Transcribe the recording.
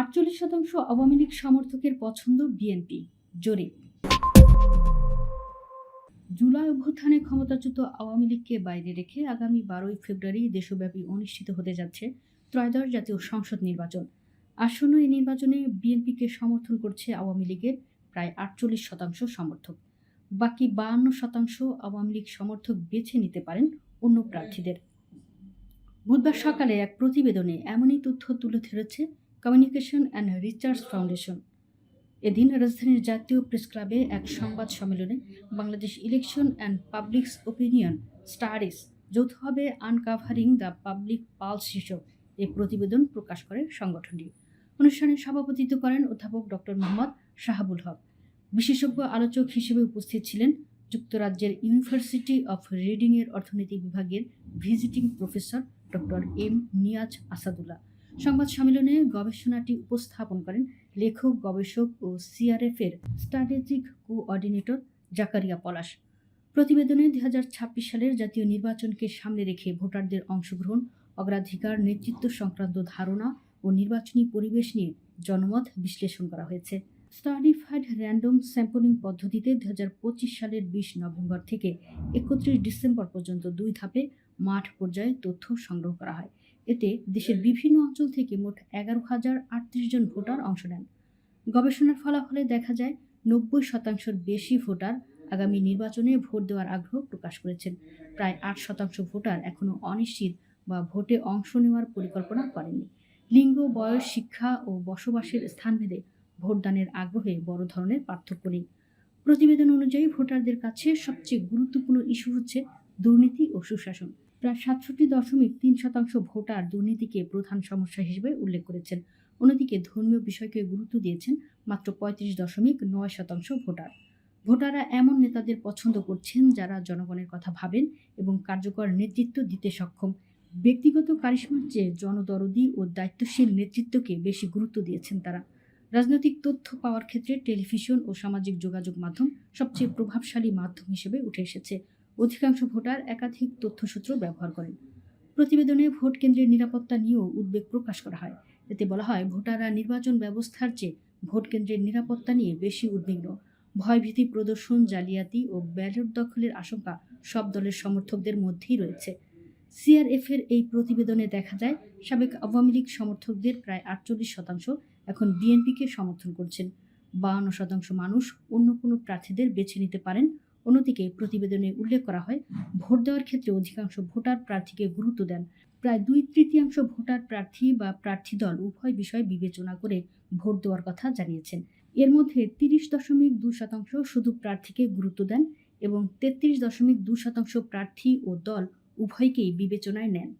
আটচল্লিশ শতাংশ আওয়ামী লীগ সমর্থকের পছন্দ বিএনপি। জরিপ জুলাই অভ্যুত্থানে ক্ষমতাচ্যুত আওয়ামী লীগকে বাইরে রেখে আগামী বারোই ফেব্রুয়ারি দেশব্যাপী অনুষ্ঠিত হতে যাচ্ছে ত্রয়োদশ জাতীয় সংসদ নির্বাচন। আসন্ন এই নির্বাচনে বিএনপিকে সমর্থন করছে আওয়ামী লীগের প্রায় আটচল্লিশ শতাংশ সমর্থক। বাকি বাহান্ন শতাংশ আওয়ামী লীগ সমর্থক বেছে নিতে পারেন অন্য প্রার্থীদের। বুধবার সকালে এক প্রতিবেদনে এমনই তথ্য তুলে ধরেছে কমিউনিকেশন অ্যান্ড রিসার্চ ফাউন্ডেশন। এদিন রাজধানীর জাতীয় প্রেস ক্লাবে এক সংবাদ সম্মেলনে Bangladesh Election and Public Opinion Studies যৌথভাবে আনকাভারিং দ্য পাবলিক পালস শীর্ষক এই প্রতিবেদন প্রকাশ করে সংগঠনটি। অনুষ্ঠানে সভাপতিত্ব করেন অধ্যাপক ডক্টর মোহাম্মদ শাহাবুল হক। বিশেষজ্ঞ আলোচক হিসেবে উপস্থিত ছিলেন যুক্তরাজ্যের ইউনিভার্সিটি অফ রিডিংয়ের অর্থনীতি বিভাগের visiting professor doctor M Niaz Asadullah. সংবাদ সম্মেলনে গবেষণাটি উপস্থাপন করেন লেখক, গবেষক ও সিআরএফ এর স্ট্র্যাটেজিক কোঅর্ডিনেটর জাকারিয়া পলাশ। প্রতিবেদনে দুই হাজার ছাব্বিশ সালের জাতীয় নির্বাচনকে সামনে রেখে ভোটারদের অংশগ্রহণ, অগ্রাধিকার, নেতৃত্ব সংক্রান্ত ধারণা ও নির্বাচনী পরিবেশ নিয়ে জনমত বিশ্লেষণ করা হয়েছে। স্টাডিফাইড র্যান্ডম স্যাম্পলিং পদ্ধতিতে দু হাজার পঁচিশ সালের বিশ নভেম্বর থেকে একত্রিশ ডিসেম্বর পর্যন্ত দুই ধাপে মাঠ পর্যায়ে তথ্য সংগ্রহ করা হয়। এতে দেশের বিভিন্ন অঞ্চল থেকে মোট এগারো হাজার আটত্রিশ জন ভোটার অংশ নেন। গবেষণার ফলাফলে দেখা যায়, নব্বই শতাংশের বেশি ভোটার আগামী নির্বাচনে ভোট দেওয়ার আগ্রহ প্রকাশ করেছেন। প্রায় আট শতাংশ ভোটার এখনও অনিশ্চিত বা ভোটে অংশ নেওয়ার পরিকল্পনা করেননি। লিঙ্গ, বয়স, শিক্ষা ও বসবাসের স্থানভেদে ভোটদানের আগ্রহে বড় ধরনের পার্থক্য নেই। প্রতিবেদন অনুযায়ী ভোটারদের কাছে সবচেয়ে গুরুত্বপূর্ণ ইস্যু হচ্ছে দুর্নীতি ও সুশাসন। প্রায় সাতষট্টি দশমিক তিন শতাংশ ভোটার দুর্নীতিকে প্রধান সমস্যা হিসেবে উল্লেখ করেছেন। অন্যদিকে ধর্মীয় বিষয়কে গুরুত্ব দিয়েছেন মাত্র পঁয়ত্রিশ দশমিক নয় শতাংশ ভোটার। ভোটাররা এমন নেতাদের পছন্দ করছেন যারা জনগণের কথা ভাবেন এবং কার্যকর নেতৃত্ব দিতে সক্ষম। ব্যক্তিগত কারিশ্মার চেয়ে জনদরদি ও দায়িত্বশীল নেতৃত্বকে বেশি গুরুত্ব দিয়েছেন তারা। রাজনৈতিক তথ্য পাওয়ার ক্ষেত্রে টেলিভিশন ও সামাজিক যোগাযোগ মাধ্যম সবচেয়ে প্রভাবশালী মাধ্যম হিসেবে উঠে এসেছে। অধিকাংশ ভোটার একাধিক তথ্যসূত্র ব্যবহার করেন। প্রতিবেদনে ভোট কেন্দ্রের নিরাপত্তা নিয়েও উদ্বেগ প্রকাশ করা হয়। এতে বলা হয়, ভোটাররা নির্বাচন ব্যবস্থার চেয়ে ভোট কেন্দ্রের নিরাপত্তা নিয়ে বেশি উদ্বিগ্ন। ভয়ভীতি প্রদর্শন, জালিয়াতি ও ব্যালট দখলের আশঙ্কা সব দলের সমর্থকদের মধ্যেই রয়েছে। সিআরএফ এর এই প্রতিবেদনে দেখা যায়, সাবেক আওয়ামী লীগ সমর্থকদের প্রায় আটচল্লিশ শতাংশ এখন বিএনপিকে সমর্থন করছেন। বাহান্ন শতাংশ মানুষ অন্য কোনো প্রার্থীদের বেছে নিতে পারেন অন্যদিকে প্রতিবেদনে উল্লেখ করা হয়, ভোট দেওয়ার ক্ষেত্রে অধিকাংশ ভোটার প্রার্থীকে গুরুত্ব দেন। প্রায় দুই তৃতীয়াংশ ভোটার প্রার্থী বা প্রার্থী দল উভয় বিষয় বিবেচনা করে ভোট দেওয়ার কথা জানিয়েছেন। এর মধ্যে তিরিশ দশমিক দুই শতাংশ শুধু প্রার্থীকে গুরুত্ব দেন এবং তেত্রিশ দশমিক দুই শতাংশ প্রার্থী ও দল উভয়কেই বিবেচনায় নেন।